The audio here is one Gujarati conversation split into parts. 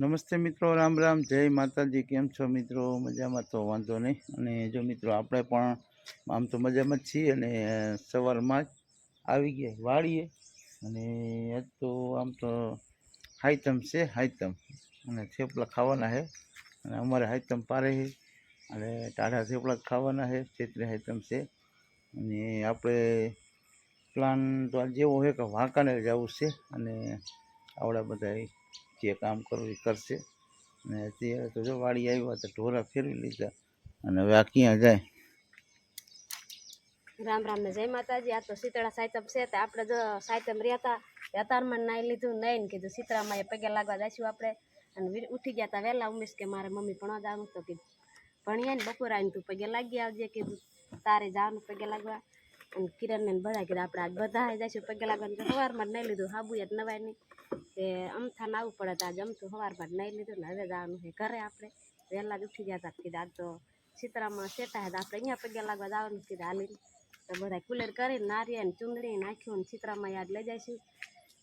નમસ્તે મિત્રો, રામ રામ. જય માતાજી. કેમ છો મિત્રો? મજામાં તો વાંધો નહીં. અને જો મિત્રો, આપણે પણ આમ તો મજામાં જ છીએ અને સવારમાં જ આવી ગયા વાળીએ અને આજ તો આમ તો હાઈતમ છે, હાઈતમ. અને થેપલા ખાવાના છે. અને અમારે હાઈતમ પારે છે. અને ટાઢા થેપલા ખાવાના છે. ચેત્રી હાઈતમ છે. અને આપણે પ્લાન તો આજે એવો છે કે વાંકાનેર જવું છે. અને આવડા બધા જે કામ કરવું એ કરશે. અને અત્યારે તો જો વાડી આવ્યા તો ઢોરા ફેરવી લીધા. અને હવે આ ક્યાં જાય? રામ રામ ને જય માતાજી. આ તો શીતળા સાયતમ છે. તો આપણે જો સાયતમ રહેતા હતા અત્યારમાં નાઈ લીધું નહીં કીધું, શીતળામાં એ પગે લાગવા જઈશું આપણે. અને ઉઠી ગયા હતા વહેલા ઉમેશ કે મારે મમ્મી ભણવા જવાનું તો કીધું ભણીએ ને બપોર આવીને તું પગે લાગી આવજે, કીધું. તારે જવાનું પગે લાગવા. અને કિરણ ને બધા કીધું, આપણે આજ બધા જઈશું પગે લાગવાનું સવારમાં જ નહીં લીધું હાબુ જ નવાય નહીં કે અમથા આવવું પડે તો આજે અમથું સવારમાં નહીં લીધું ને હવે જવાનું છે ઘરે આપણે. વહેલા જ ઉઠી ગયા હતા કીધા આજ તો શીતળામાં સેટા હતા આપણે અહીંયા પગ્યા લાગવા જવાનું કીધા હાલીને. તો બધા કુલર કરીને નારિયેળ ને ચૂંદડી નાખ્યું ને ચિત્રામાં યાદ લઈ જઈશું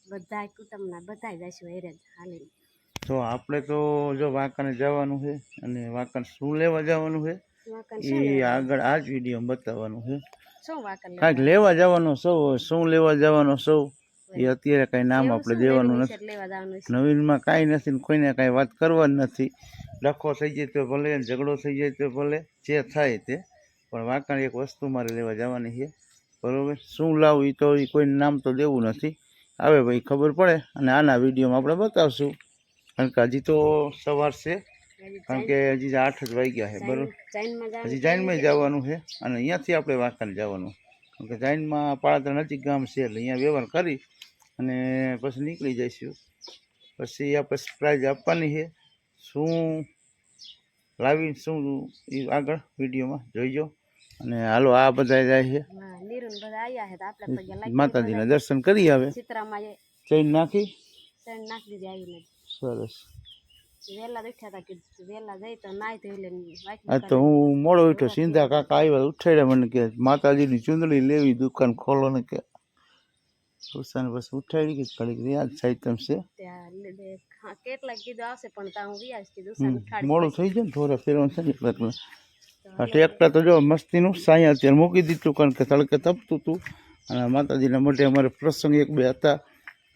બધાય કુટુંબના બધા જઈશું હેરે જ હાલીને. તો આપણે તો જો વાંકાને જવાનું છે અને વાંકણ શું લેવા જવાનું છે? એ આગળ આ જ વીડિયો બતાવવાનું છે? કાંઈક લેવા? જવાનો સૌ શું લેવા જવાનો સૌ એ અત્યારે કાંઈ નામ આપણે દેવાનું નથી. નવીનમાં કાંઈ નથી ને કોઈને કાંઈ વાત કરવાની નથી. લખો થઈ જાય તો ભલે ઝઘડો થઈ જાય તો ભલે જે થાય તે. પણ વાંકાણ એક વસ્તુ મારે લેવા જવાની છે. બરોબર? શું લાવું એ તો એ કોઈ નામ તો દેવું નથી. આવે ભાઈ ખબર પડે અને આના વિડીયોમાં આપણે બતાવશું. કારણ કે હજી તો સવાર છે. કારણ કે હજી આઠ જ વાગ્યા છે બરોબર? જૈન- જૈનમાં જવાનું હજી છે? જવાનું છે અને અહીંયાથી આપણે વાંકાણ જવાનું. કારણ કે જાઈનમાં પાળાતર નજીક ગામ છે એટલે અહીંયા વ્યવહાર કરી અને પછી નીકળી જઈશું. પછી આપણે પ્રાઇઝ આપવાની છે. શું લાવી શું એ આગળ વિડીયોમાં જોઈજો. અને હાલો આ બધા જાય છે. માતાજીના દર્શન કરી આવે. ચૈન નાખી. સરસ. તો હું મોડો ઉઠ્યો. સિંધા કાકા આવ્યા ઉઠાડ્યા મને કે માતાજીની ચૂંદડી લેવી દુકાન ખોલો ને કે. ઉષાને બસ ઉઠાડી કે છે કેટલાક કીધું આવશે પણ હું વ્યાજ કીધું હમ, ઉષાને ઉઠાડી મોડું થઈ જાય ને થોડા ફેરવાનું છે ને એટલે આ ટ્રેક્ટર તો જો મસ્તીનું સાંઈ અત્યારે મૂકી દીધું કારણ કે તડકે તપતું હતું અને માતાજીના મોઢે અમારે પ્રસંગ એક બે હતા.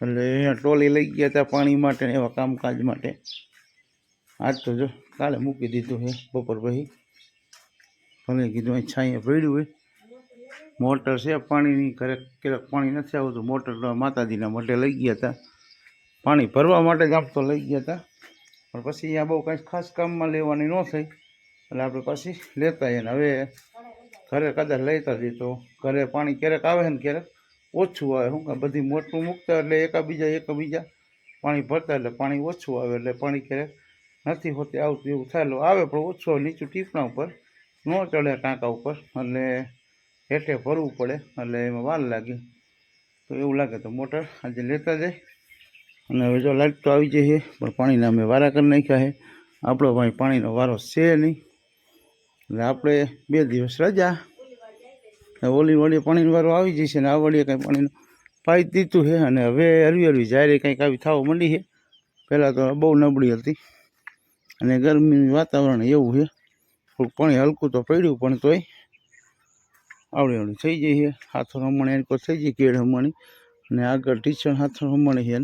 એટલે અહીંયા ટોલી લઈ ગયા હતા પાણી માટે ને એવા કામકાજ માટે. આજ તો જો કાલે મૂકી દીધું છે બપોર પછી. ભલે કીધું અહીં છાંયે પડ્યું હોય. મોટર છે પાણીની ઘરે ક્યારેક પાણી નથી આવતું. મોટર માતાજીના મોઢે લઈ ગયા હતા. પાણી ભરવા માટે જ આપતો લઈ ગયા હતા. પણ પછી અહીંયા બહુ કાંઈ ખાસ કામમાં લેવાની ન થઈ. એટલે આપણે પછી લેતા આવીએ. ને હવે ઘરે કદાચ લેતા જઈએ તો ઘરે પાણી ક્યારેક આવે ને ક્યારેક ઓછું આવે. શું કે બધી મોટું મૂકતા એટલે એકાબીજા એકાબીજા પાણી ભરતા એટલે પાણી ઓછું આવે એટલે પાણી ક્યારેક નથી હોતી, આવતું એવું થાય. આવે પણ ઓછું નીચું ટીપણા ઉપર, ન ચડે ટાંકા ઉપર. એટલે હેઠે ભરવું પડે, એટલે એમાં વાર લાગે. તો એવું લાગે તો મોટર આજે લેતા જાય. અને હવે જો લાઇટ તો આવી છે, પણ પાણીના અમે વારા કરી નાખ્યા છે. આપણો ભાઈ પાણીનો વારો છે નહીં. એટલે આપણે બે દિવસ રજા. ઓલી વળી પાણીનો વારો આવી જશે ને આ વળીએ કાંઈ પાણીનો પાઈ દીધું છે. અને હવે હરવી હરવી જારે કંઈક આવી થવા માંડી છે. પહેલાં તો બહુ નબળી હતી. અને ગરમીનું વાતાવરણ એવું છે. થોડુંક પાણી હલકું તો પડ્યું, પણ તોય આવડી આવડી થઈ જાય છે. હાથો રમણી એની કોઈ થઈ જાય કેળ રમણી. અને આગળ ટીચર હાથો રમણી છે.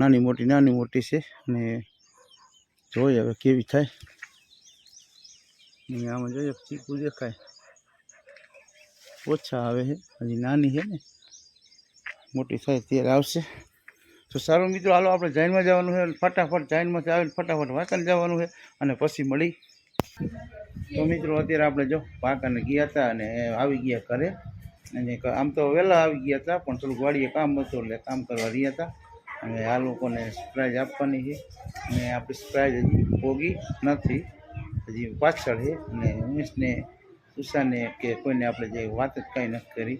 નાની મોટી નાની મોટી છે. અને જોઈએ હવે કેવી થાય. અને આમાં જોઈએ ચીકુ દેખાય. ઓછા આવે છે. હજી નાની છે ને. મોટી થાય ત્યારે આવશે. તો સારું મિત્રો, હાલો આપણે જાઈનમાં જવાનું છે. ફટાફટ જાઈનમાંથી આવીને ફટાફટ વાંચન જવાનું છે. અને પછી મળી. તો મિત્રો, અત્યારે આપણે જો વાંકાને ગયા હતા અને આવી ગયા ઘરે. અને આમ તો વહેલા આવી ગયા હતા, પણ થોડુંક વાડીએ કામ હતું એટલે કામ કરવા રહ્યા હતા. અને આ લોકોને સ્પ્રાઇઝ આપવાની છે. અને આપણી સ્પ્રાઇઝ હજી ભોગી નથી. હજી પાછળ છે. અને ઉમેશને ઉષાને કે કોઈને આપણે જે વાત જ કાંઈ નથી કરી,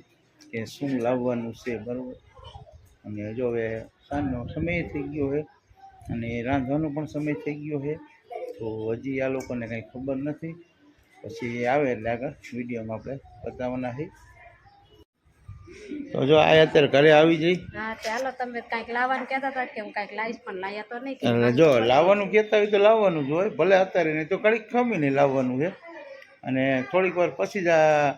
કે શું લાવવાનું છે, બરાબર? અને જો હવે સાંજનો સમય થઈ ગયો છે, અને રાંધવાનો પણ સમય થઈ ગયો છે, તો હજી આ લોકોને કંઈ ખબર નથી. પછી આવે એટલે આગળ વિડીયોમાં આપણે બતાવવાના છે. તો જો આ અત્યારે ઘરે આવી જઈ. હા તે તમે કાંઈક લાવવાનું કહેતા હતા કે હું કાંઈક લાવીશ પણ લાવ્યા તો નહીં. જો લાવવાનું કહેતા હોય તો લાવવાનું જ હોય ભલે અત્યારે નહીં તો કડીક ખમીને લાવવાનું છે. અને થોડીક વાર પછી જ આ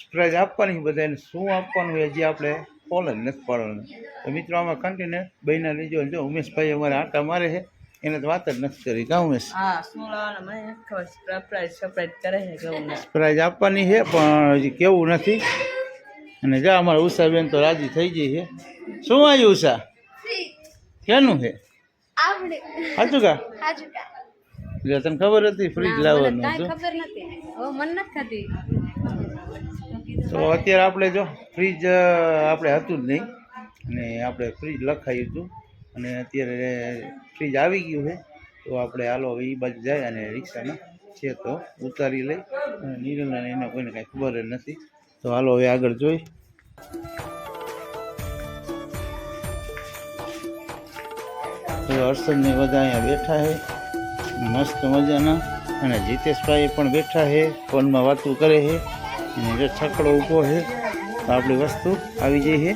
સ્પ્રાઇઝ આપવાની બધાને. શું આપવાનું હોય જે આપણે ફોલ જ નથી પાડવાનું. તો મિત્રો આમાં કન્ટિન્યુ બહીના લેજો જો ઉમેશભાઈ અમારે આટા મારે છે. એને તો વાત જ નથી કરી ગાઉં ઉમેશ હા શું લાવવાના મને ખબર સરપ્રાઈઝ સરપ્રાઈઝ કરે છે કેવું ને પ્રાઇઝ આપવાની છે પણ હજી કેવું નથી. અને જા અમારા ઉષાબેન તો રાજી થઈ ગઈ છે. શું આવ્યું ઉષા? કેનું છે? સાચું કા એટલે તને ખબર હતી ફ્રીજ લાવવાનું હતું ખબર નથી. મન નથી થતી. તો અત્યારે આપણે જો ફ્રીજ આપણે હતું જ નહીં. અને આપણે ફ્રીજ લખાયું હતું. અને અત્યારે ફ્રીજ આવી ગયું છે. તો આપણે હાલો એ બાજુ જાય અને રિક્ષામાં છે તો ઉતારી લઈ. અને નિરલને એને કોઈને કાંઈ ખબર નથી. તો હાલો હવે આગળ જોઈ. હર્ષદને બધા અહીંયા બેઠા છે. મસ્ત મજાના. અને જીતેશભાઈ પણ બેઠા છે. ફોનમાં વાતું કરે છે. અને જો છકડો ઊભો છે. તો આપણી વસ્તુ આવી જઈ છે.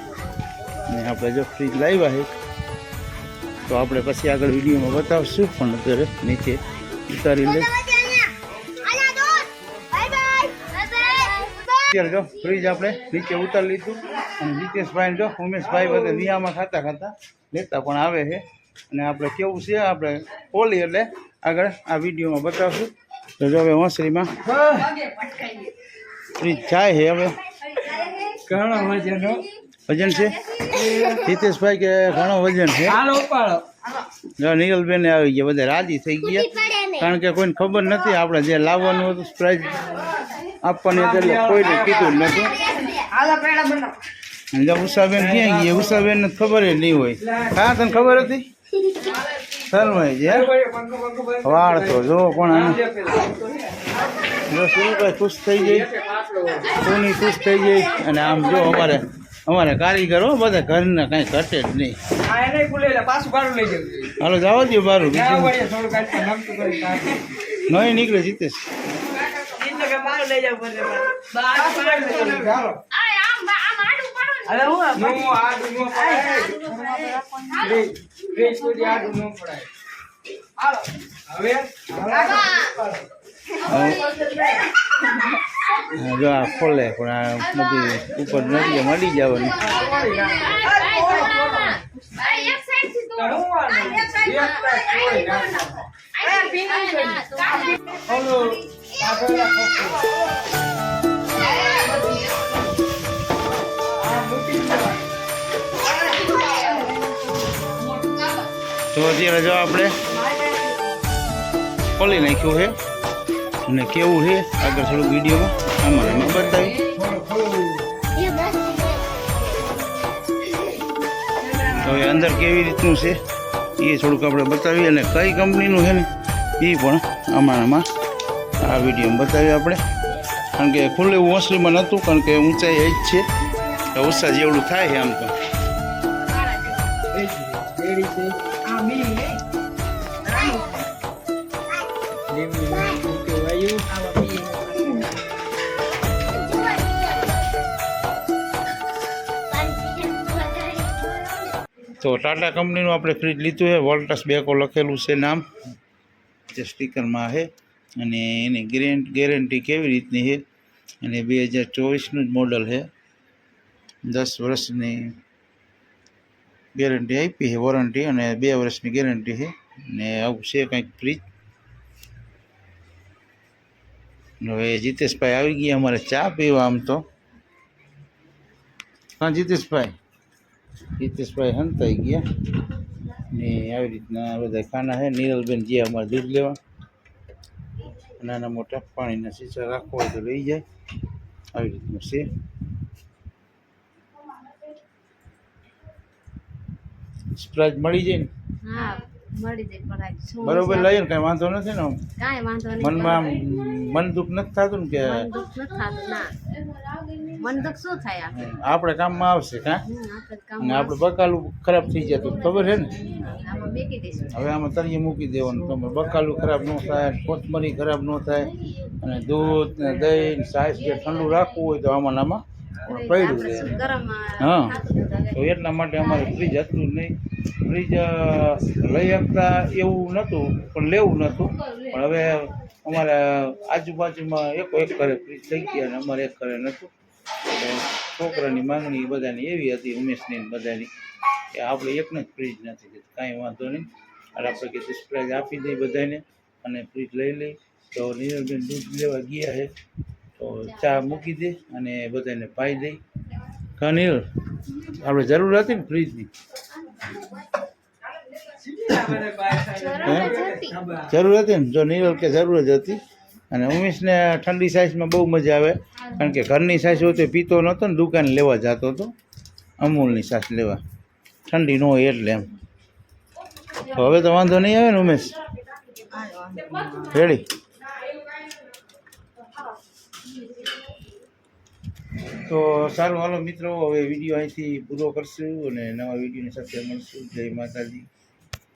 અને આપણે જો ફ્રીજ લાવ્યા છે. તો આપણે પછી આગળ વિડીયોમાં બતાવશું. પણ અત્યારે નીચે ઉતારી લઈ અત્યારે જો ફ્રીજ આપણે નીચે ઉતારી લીધું. અને જીતેશભાઈ જો ઉમેશભાઈ બધા નિયામાં ખાતા ખાતા લેતા પણ આવે છે. અને આપણે કેવું છે આપણે ખોલી એટલે આગળ આ વિડીયોમાં બતાવશું. તો જો હવે હોંસરીમાં ફ્રીજ જાય છે હવે. ઘણો વજન વજન છે? હિતેશભાઈ કે ઘણો વજન છે? હાલો ઉપાડો. જો નિગલબેન આવી ગયા બધા રાજી થઈ ગયા. કારણ કે કોઈને ખબર નથી આપણે જે લાવવાનું હતું પ્રાઇઝ આપવાની એટલે કોઈને કીધું જો ઉષાબેન ક્યાં ગયા? ઉષાબેન ખબર જ નહીં હોય. હા તને ખબર હતી? શરમાઈ છે હે? વાળ તો જો પણ આને જો સુરુભાઈ ખુશ થઈ જાય સુની ખુશ થઈ જઈ અને આમ જો અમારે અમારે કારીગરો બધા ઘરના કાંઈ ઘટે જ નહીં. આ એને ખુલેલા પાછું લઈ જવું હાલો જવા દો બારું. નહીં નીકળે જીતેશ. હવે? હા, જો આ ખોલે, પણ આ બધી ઉપર નથી મળી જવાની. તો અત્યારે જો આપણે ખોલી નાખ્યું છે. અને કેવું છે? આગળ થોડુંક વિડીયોમાં અમારે એમાં બતાવી તો હવે અંદર કેવી રીતનું છે એ થોડુંક આપણે બતાવીએ અને કઈ કંપનીનું છે ને એ પણ આમાં આ વિડીયોમાં બતાવીએ આપણે. કારણ કે ખુલ્લું એવું ઓસરીમાં નહોતું કારણ કે ઊંચાઈ એ જ છે. તો ઉત્સાહ જેવડું થાય છે આમ તો. તો ટાટા કંપનીનું આપણે ફ્રીજ લીધું છે. વોલ્ટસ બેકો લખેલું છે નામ. જે સ્ટીકરમાં છે. અને એની ગેરંટ કેવી રીતની છે? અને બે હજાર ચોવીસનું જ મોડલ છે. દસ વર્ષની ગેરંટી આપી છે વોરંટી અને બે વર્ષની ગેરંટી છે. ને આવું છે કંઈક ફ્રીજ હવે જીતેશભાઈ આવી ગયા અમારે ચા પીવા આમ તો. હા, જીતેશભાઈ. હિતેશભાઈ હંતાઈ ગયા. ને આવી રીતના બધા ખાના છે નીરલબેન જે અમારે દૂધ લેવા. નાના મોટા પાણીના સીસા રાખવા હોય તો લઈ જાય. આવી રીતનું છે. સ્પ્રાઇટ મળી જાય ને? હા. મળી જાય પરાગ બરોબર ને કાંઈ વાંધો નથી ને કાંઈ વાંધો નહીં મનમાં મન દુઃખ નથી થતું ને કે મન દુઃખ નથી થતું ના. મન દુઃખ શું થાય આપણે આપણે કામમાં આવશે કાં? ને આપણે બકાલું ખરાબ થઈ જતું ખબર છે ને? હવે આમાં તરીએ મૂકી દેવાનું. તમે બકાલું ખરાબ ન થાય કોથમરી ખરાબ ન થાય અને દૂધ ને દહીં સાઈઝ જે ઠંડુ રાખવું હોય તો આમાં આમાં પણ પડ્યું હા. તો એટલા માટે અમારે ફ્રીજ હતું નહીં. ફ્રીજ લઈ શકતા એવું નહોતું પણ લેવું નહોતું. પણ હવે અમારા આજુબાજુમાં એકો એક ઘરે ફ્રીજ થઈ ગયા અને અમારે એક ઘરે નહોતું. છોકરાની માંગણી બધાની એવી હતી ઉમેશની બધાની કે આપણે એકને જ ફ્રીજ નથી કીધું કાંઈ વાંધો નહીં. અને આપણે કીધું સરપ્રાઈઝ આપી દઈ બધાને અને ફ્રીજ લઈ લઈ તો નીરલબેન દૂધ લેવા ગયા છે. ચા મૂકી દે અને બધાને પાઈ દઈ કનિલ આપણે જરૂર હતી ને ફ્રીજની? જરૂર હતી. ને? જો નીરલ કે જરૂર જ હતી. અને ઉમેશને ઠંડી સાઈઝમાં બહુ મજા આવે. કારણ કે ઘરની સાઈઝ હોય તો પીતો નહોતો ને દુકાને લેવા જતો હતો. અમૂલની સાસ લેવા. ઠંડી ન હોય એટલે એમ. તો હવે તો વાંધો નહીં આવે ને ઉમેશ? રેડી? તો સારું. હાલો મિત્રો, હવે વીડિયો અહીંથી પૂરો કરશું અને નવા વિડીયોની સાથે મળશું. જય માતાજી.